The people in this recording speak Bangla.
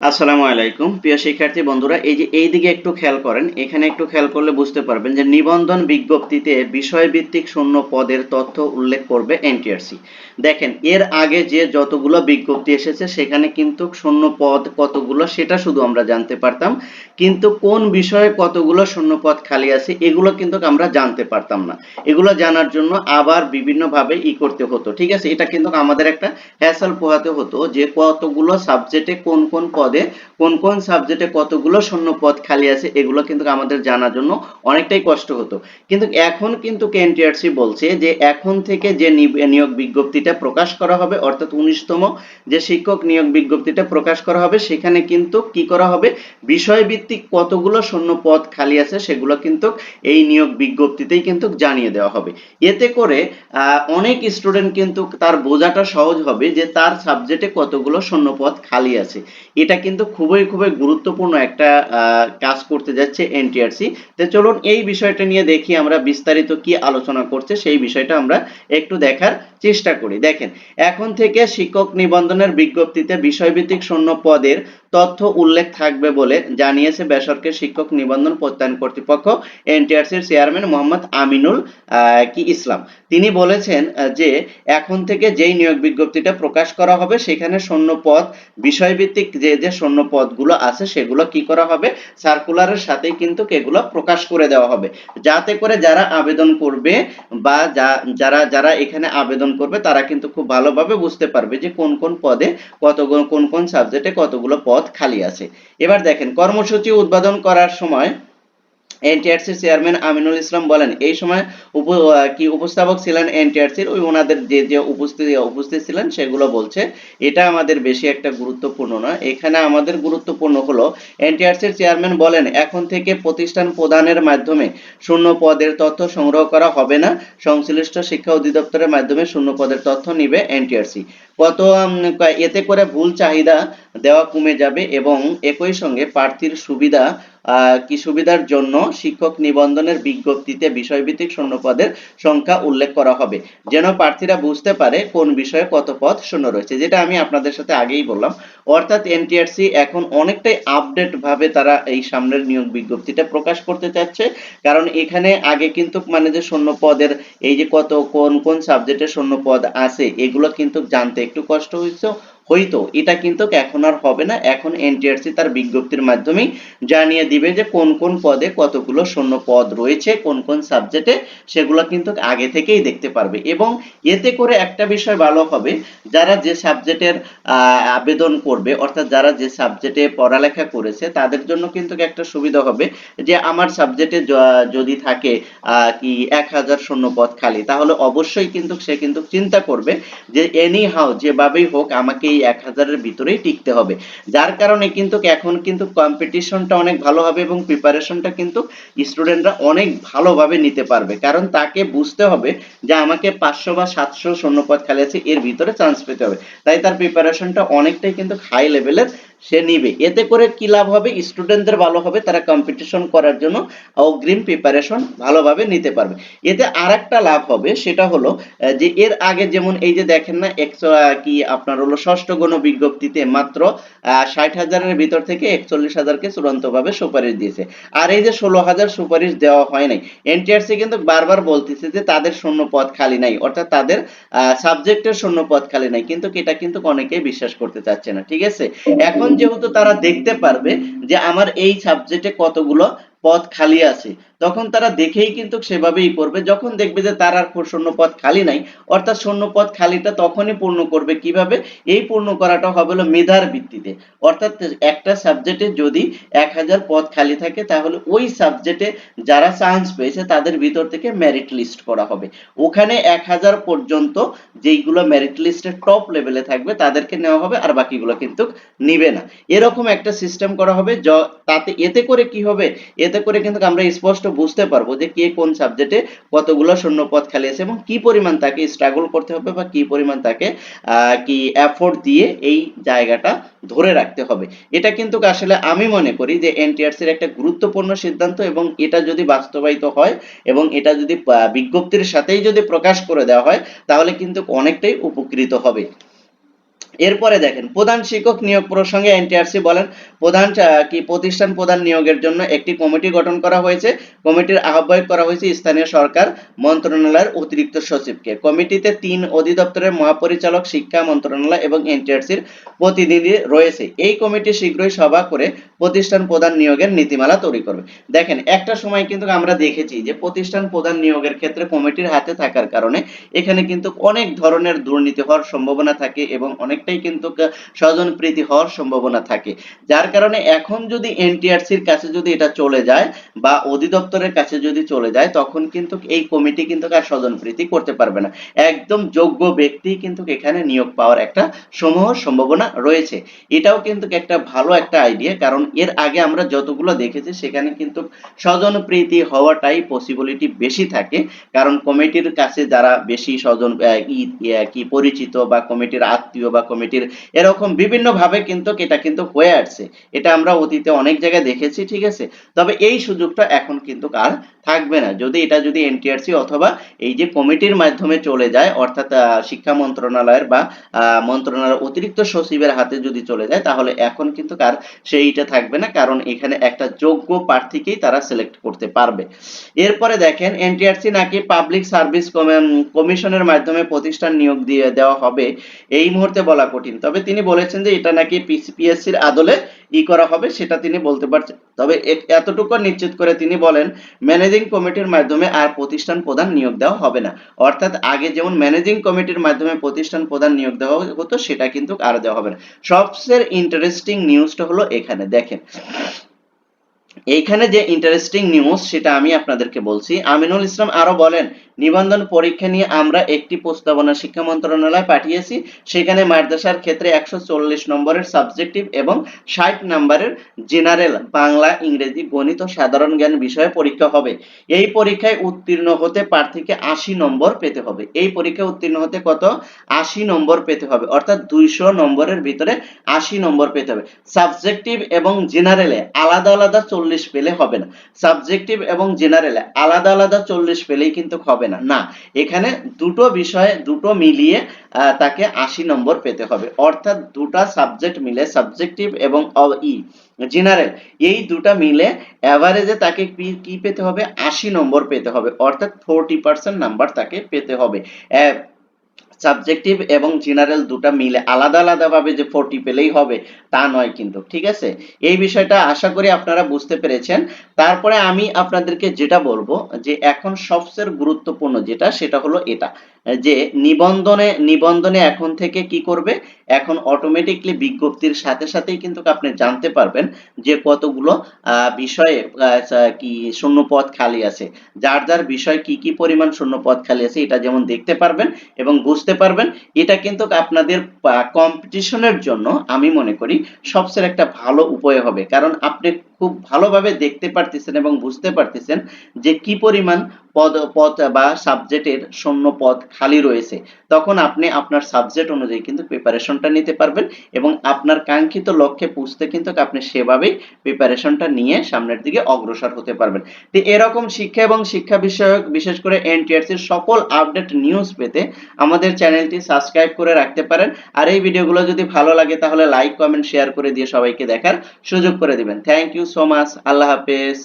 আসসালামু আলাইকুম। প্রিয় শিক্ষার্থী বন্ধুরা, এই যে এই দিকে একটু খেয়াল করেন, এখানে একটু খেয়াল করলে বুঝতে পারবেন যে নিবন্ধন বিজ্ঞপ্তিতে বিষয়ভিত্তিক শূন্য পদের তথ্য উল্লেখ করবে এনটিআরসি। দেখেন, এর আগে যে যতগুলো বিজ্ঞপ্তি এসেছে, সেখানে কিন্তু শূন্য পদ কতগুলো সেটা শুধু আমরা জানতে পারতাম, কিন্তু কোন বিষয়ে কতগুলো শূন্য পদ খালি আছে, এগুলো কিন্তু আমরা জানতে পারতাম না। এগুলো জানার জন্য আবার বিভিন্নভাবে ই করতে হতো, ঠিক আছে? এটা কিন্তু আমাদের একটা হ্যাসল পোহাতে হতো যে কতগুলো সাবজেক্টে কোন কোন পদে কোন কোন সাবজেক্টে কতগুলো শূন্য পদ খালি আছে এগুলো কিন্তু আমাদের জানার জন্য অনেকটাই কষ্ট হতো। কিন্তু এখন কিন্তু এনটিআরসি বলছে যে এখন থেকে যে নিয়োগ বিজ্ঞপ্তিটা প্রকাশ করা হবে, অর্থাৎ উনিশতম যে শিক্ষক নিয়োগ বিজ্ঞপ্তিটা প্রকাশ করা হবে, সেখানে কিন্তু কি করা হবে? বিষয়ভিত্তিক কতগুলো শূন্য পদ খালি আছে সেগুলো কিন্তু এই নিয়োগ বিজ্ঞপ্তিতেই কিন্তু জানিয়ে দেওয়া হবে। এতে করে অনেক স্টুডেন্ট কিন্তু তার বোঝাটা সহজ হবে যে তার সাবজেক্টে কতগুলো শূন্য পদ খালি আছে। এটা কিন্তু খুবই খুবই গুরুত্বপূর্ণ একটা কাজ করতে যাচ্ছে এনটিআরসি। তো চলুন এই বিষয়টা নিয়ে দেখি আমরা বিস্তারিত কি আলোচনা করছে, সেই বিষয়টা আমরা একটু দেখার চেষ্টা করি। দেখেন, এখন থেকে শিক্ষক নিবন্ধনের বিজ্ঞপ্তিতে বিষয়ভিত্তিক শূন্য পদের তথ্য উল্লেখ থাকবে বলে জানিয়েছে বেসরকারি শিক্ষক নিবন্ধন প্রত্যয়ন কর্তৃপক্ষ, এনটিআরসির চেয়ারম্যান মোহাম্মদ আমিনুল কি ইসলাম। তিনি বলেছেন যে এখন থেকে যেই নিয়োগ বিজ্ঞপ্তিটা প্রকাশ করা হবে, সেখানে শূন্য পদ বিষয়ভিত্তিক যে যে শূন্য পদগুলো আছে সেগুলো কি করা হবে? সার্কুলারের সাথেই কিন্তু এগুলো প্রকাশ করে দেওয়া হবে। যাতে করে যারা আবেদন করবে বা যা- যারা যারা এখানে আবেদন করবে তারা কিন্তু খুব ভালোভাবে বুঝতে পারবে যে কোন কোন পদে কতগুলো, কোন কোন সাবজেক্টে কতগুলো পদ খালি আছে। এবার দেখেন, কর্মসূচি উদ্বোধন করার সময় এনটিআরসি চেয়ারম্যান আমিনুল ইসলাম বলেন, এই সময় উপ কি উপস্থাপক ছিলেন এনটিআরসির? ওই ওনাদের যে যে উপস্থিত উপস্থিত ছিলেন, সেগুলো বলছে। এটা আমাদের বেশি একটা গুরুত্বপূর্ণ না। এখানে আমাদের গুরুত্বপূর্ণ হলো, এনটিআরসির চেয়ারম্যান বলেন, এখন থেকে প্রতিষ্ঠান প্রদানের মাধ্যমে শূন্য পদের তথ্য সংগ্রহ করা হবে না। সংশ্লিষ্ট শিক্ষা অধিদপ্তরের মাধ্যমে শূন্য পদের তথ্য নিবে এনটিআরসি। কত এতে করে ভুল চাহিদা দেওয়া কমে যাবে এবং একই সঙ্গে প্রার্থীর সুবিধা কি সুবিধার জন্য শিক্ষক নিবন্ধনের বিজ্ঞপ্তিতে বিষয়ভিত্তিক শূন্য পদের সংখ্যা উল্লেখ করা হবে। যেন প্রার্থীরা বুঝতে পারে কোন বিষয়ে কত পদ শূন্য রয়েছে। যেটা আমি আপনাদের সাথে আগেই বললাম। অর্থাৎ এনটিআরসি এখন অনেকটাই আপডেট ভাবে তারা এই সামনের নিয়োগ বিজ্ঞপ্তিটা প্রকাশ করতে চাচ্ছে। কারণ এখানে আগে কিন্তু মানে যে শূন্য পদের এই যে কত কোন কোন সাবজেক্টে শূন্য পদ আছে, এগুলো কিন্তু জানতে একটু কষ্ট হয়েছে। হইতো। এটা কিন্তু এখন আর হবে না। এখন এনটিআরসি তার বিজ্ঞপ্তির মাধ্যমেই জানিয়ে দিবে যে কোন কোন পদে কতগুলো শূন্য পদ রয়েছে, কোন কোন সাবজেক্টে সেগুলো কিন্তু আগে থেকেই দেখতে পারবে। এবং এতে করে একটা বিষয় ভালো হবে, যারা যে সাবজেক্টের আবেদন করবে, অর্থাৎ যারা যে সাবজেক্টে পড়ালেখা করেছে, তাদের জন্য কিন্তু একটা সুবিধা হবে যে আমার সাবজেক্টে যদি থাকে কি এক হাজার শূন্য পদ খালি, তাহলে অবশ্যই কিন্তু সে কিন্তু চিন্তা করবে যে এনি হাউ যেভাবেই হোক আমাকে এক হাজারের ভিতরেই টিকতে হবে। যার কারণে কিন্তু এখন কিন্তু কম্পিটিশনটা অনেক ভালো হবে এবং প্রিপারেশনটা কিন্তু স্টুডেন্টরা অনেক ভালোভাবে নিতে পারবে। কারণ তাকে বুঝতে হবে যে আমাকে পাঁচশো বা সাতশো শূন্যপদ খালি আছে এর ভিতরে চান্স পেতে হবে। তাই তার প্রিপারেশনটা অনেকটাই কিন্তু হাই লেভেলের সে নিবে। এতে করে কি লাভ হবে? স্টুডেন্টদের ভালো হবে তারা কম্পিটিশন করার জন্য অগ্রিম প্রিপারেশন ভালোভাবে নিতে পারবে। এতে আরেকটা লাভ হবে সেটা হলো যে এর আগে যেমন এই যে দেখেন না একশো কি আপনার হলো ষষ্ঠ গণ বিজ্ঞপ্তিতে মাত্র ষাট হাজারের ভিতর থেকে একচল্লিশ হাজারকে চূড়ান্তভাবে সুপারিশ দিয়েছে। আর এই যে ষোলো হাজার সুপারিশ দেওয়া হয় নাই এনটিআরসি কিন্তু বারবার বলতেছে যে তাদের শূন্য পদ খালি নাই অর্থাৎ তাদের সাবজেক্টের শূন্য পদ খালি নাই কিন্তু এটা কিন্তু অনেকেই বিশ্বাস করতে চাচ্ছে না ঠিক আছে? এখন যেহেতু তারা দেখতে পারবে যে আমার এই সাবজেক্টে কতগুলো পদ খালি আছে তখন তারা দেখেই কিন্তু সেভাবেই করবে যখন দেখবে যে তার আর শূন্য পদ খালি নাই, অর্থাৎ শূন্য পদ খালিটা তখনই পূর্ণ করবে কীভাবে? এই পূর্ণ করাটা হবে হলো মেধার ভিত্তিতে। অর্থাৎ একটা সাবজেক্টে যদি এক হাজার পদ খালি থাকে, তাহলে ওই সাবজেক্টে যারা চান্স পেয়েছে, তাদের ভিতর থেকে মেরিট লিস্ট করা হবে। ওখানে এক হাজার পর্যন্ত যেইগুলো মেরিট লিস্টের টপ লেভেলে থাকবে, তাদেরকে নেওয়া হবে, আর বাকিগুলো কিন্তু নিবে না। এরকম একটা সিস্টেম করা হবে তাতে, এতে করে কি হবে? এতে করে কিন্তু আমরা স্পষ্ট বুঝতে পারব যে কে কোন সাবজেক্টে কতগুলো শূন্য পদ খালি আছে এবং কি পরিমাণ তাকে স্ট্রাগল করতে হবে বা কি পরিমাণ তাকে কি এফোর্ট দিয়ে এই জায়গাটা ধরে রাখতে হবে। এটা কিন্তু আসলে আমি মনে করি যে এনটিআরসির একটা গুরুত্বপূর্ণ সিদ্ধান্ত এবং এটা যদি বাস্তবায়িত হয় এবং এটা যদি বিজ্ঞপ্তির সাথেই যদি প্রকাশ করে দেওয়া হয় তাহলে কিন্তু অনেকটাই উপকৃত হবে। এরপরে দেখেন, প্রধান শিক্ষক নিয়োগ প্রসঙ্গে এনটিআরসি বলেন, প্রধান কি প্রতিষ্ঠান প্রধান নিয়োগের জন্য একটি কমিটি গঠন করা হয়েছে। কমিটির আহ্বায়ক করা হয়েছে স্থানীয় সরকার মন্ত্রণালয়ের অতিরিক্ত সচিবকে। কমিটিতে তিন অধিদপ্তরের মহাপরিচালক, শিক্ষা মন্ত্রণালয় এবং এনটিআরসির প্রতিনিধি রয়েছে। এই কমিটি শীঘ্রই সভা করে প্রতিষ্ঠান প্রধান নিয়োগের নীতিমালা তৈরি করবে। দেখেন, একটা সময় কিন্তু আমরা দেখেছি যে প্রতিষ্ঠান প্রধান নিয়োগের ক্ষেত্রে কমিটির হাতে থাকার কারণে এখানে কিন্তু অনেক ধরনের দুর্নীতি হওয়ার সম্ভাবনা থাকে এবং অনেকটাই কিন্তু স্বজন প্রীতি হওয়ার সম্ভাবনা থাকে। যার কারণে এখন যদি এনটিআরসির কাছে যদি এটা চলে যায় বা অধিদপ্তরের কাছে যদি চলে যায়, তখন কিন্তু এই কমিটি কিন্তু আর স্বজন প্রীতি করতে পারবে না। একদম যোগ্য ব্যক্তি কিন্তু এখানে নিয়োগ পাওয়ার একটা সমূহ সম্ভাবনা রয়েছে। এটাও কিন্তু একটা ভালো একটা আইডিয়া কারণ এর আগে আমরা যতগুলো দেখেছি, সেখানে কিন্তু স্বজন প্রীতি হওয়াটাই পসিবিলিটি বেশি থাকে। কারণ কমিটির কাছে যারা বেশি স্বজন কি পরিচিত বা কমিটির আত্মীয় বা কমিটির। এরকম বিভিন্ন ভাবে কিন্তু এটা কিন্তু হয়ে আসছে। এটা আমরা অতীতে অনেক জায়গায় দেখেছি, ঠিক আছে? তবে এই সুযোগটা এখন কিন্তু আর থাকবে না। যদি এটা যদি এনটিআরসি অথবা এই যে কমিটির মাধ্যমে চলে যায়, অর্থাৎ শিক্ষা মন্ত্রণালয়ের বা মন্ত্রণালয়ের অতিরিক্ত সচিবের হাতে যদি চলে যায়, তাহলে এখন কিন্তু আর সেইটা থাকবে না। কারণ এখানে একটা যোগ্য প্রার্থীকেই তারা সিলেক্ট করতে পারবে। এরপরে দেখেন এনটিআরসি নাকি পাবলিক সার্ভিস কমিশনের মাধ্যমে প্রতিষ্ঠান নিয়োগ দিয়ে দেওয়া হবে। এই মুহূর্তে বলা কঠিন। তবে তিনি বলেছেন যে এটা নাকি পিএসসির আদলে ই করা হবে, সেটা তিনি বলতে পারছেন। তবে এতটুকু নিশ্চিত করে তিনি বলেন, ম্যানেজিং কমিটির মাধ্যমে আর প্রতিষ্ঠান প্রধান নিয়োগ দেওয়া হবে না। অর্থাৎ আগে যেমন ম্যানেজিং কমিটির মাধ্যমে প্রতিষ্ঠান প্রধান নিয়োগ দেওয়া হতো, সেটা কিন্তু আর দেওয়া হবে না। সবচেয়ে ইন্টারেস্টিং নিউজটা হলো এখানে, দেখেন। এইখানে যে ইন্টারেস্টিং নিউজ সেটা আমি আপনাদেরকে বলছি। আমিনুল ইসলাম আরও বলেন নিবন্ধন পরীক্ষা নিয়ে আমরা একটি প্রস্তাবনা শিক্ষা মন্ত্রণালয় পাঠিয়েছি। সেখানে মাদ্রাসার ক্ষেত্রে একশো চল্লিশ নম্বরের সাবজেক্টিভ এবং ষাট নম্বরের জেনারেল বাংলা, ইংরেজি, গণিত সাধারণ জ্ঞান বিষয়ে পরীক্ষা হবে। এই পরীক্ষায় উত্তীর্ণ হতে প্রার্থীকে আশি নম্বর পেতে হবে। এই পরীক্ষায় উত্তীর্ণ হতে কত? আশি নম্বর পেতে হবে। অর্থাৎ দুইশো নম্বরের ভিতরে আশি নম্বর পেতে হবে। সাবজেক্টিভ এবং জেনারেলে আলাদা আলাদা চল্লিশ পেলে হবে না। সাবজেক্টিভ এবং জেনারেলে আলাদা আলাদা চল্লিশ পেলেই কিন্তু হবে না। না, এখানে দুটো বিষয়ে দুটো মিলিয়ে তাকে আশি নম্বর পেতে হবে। অর্থাৎ দুটা সাবজেক্ট মিলে সাবজেক্টিভ এবং ই জেনারেল এই দুটা মিলে অ্যাভারেজে তাকে কি পেতে হবে? আশি নম্বর পেতে হবে। অর্থাৎ ফোরটি পার্সেন্ট নাম্বার তাকে পেতে হবে। সাবজেক্টিভ এবং জেনারেল দুটা মিলে আলাদা আলাদা ভাবে যে ফোরটি পেলেই হবে, তা নয় কিন্তু, ঠিক আছে? এই বিষয়টা আশা করি আপনারা বুঝতে পেরেছেন। তারপরে আমি আপনাদেরকে যেটা বলব যে এখন সবচেয়ে গুরুত্বপূর্ণ যেটা, সেটা হলো এটা। যে নিবন্ধনে নিবন্ধনে এখন থেকে কি করবে? এখন অটোমেটিকলি বিজ্ঞপ্তির সাথে সাথেই কিন্তু আপনি জানতে পারবেন যে কতগুলো বিষয়ে কি শূন্য পদ খালি আছে। যার যার বিষয় কি কি পরিমাণ শূন্য পদ খালি আছে এটা যেমন দেখতে পারবেন এবং বুঝতে পারবেন, এটা কিন্তু আপনাদের কম্পিটিশনের জন্য আমি মনে করি সবচেয়ে একটা ভালো উপায় হবে। কারণ আপনি খুব ভালোভাবে দেখতে পারতেছেন এবং বুঝতে পারতেছেন যে কি পরিমাণ পদ পদ বা সাবজেক্টের শূন্য পদ খালি রয়েছে। তখন আপনি আপনার সাবজেক্ট অনুযায়ী কিন্তু প্রিপারেশনটা নিতে পারবেন এবং আপনার কাঙ্ক্ষিত লক্ষ্যে পুষতে কিন্তু আপনি সেভাবেই প্রিপারেশনটা নিয়ে সামনের দিকে অগ্রসর হতে পারবেন। তো এরকম শিক্ষা এবং শিক্ষা বিষয়ক বিশেষ করে এনটিআরসির সকল আপডেট নিউজ পেতে আমাদের চ্যানেলটি সাবস্ক্রাইব করে রাখতে পারেন। আর এই ভিডিওগুলো যদি ভালো লাগে তাহলে লাইক কমেন্ট শেয়ার করে দিয়ে সবাইকে দেখার সুযোগ করে দিবেন। থ্যাংক ইউ সো মাচ আল্লাহ হাফেজ।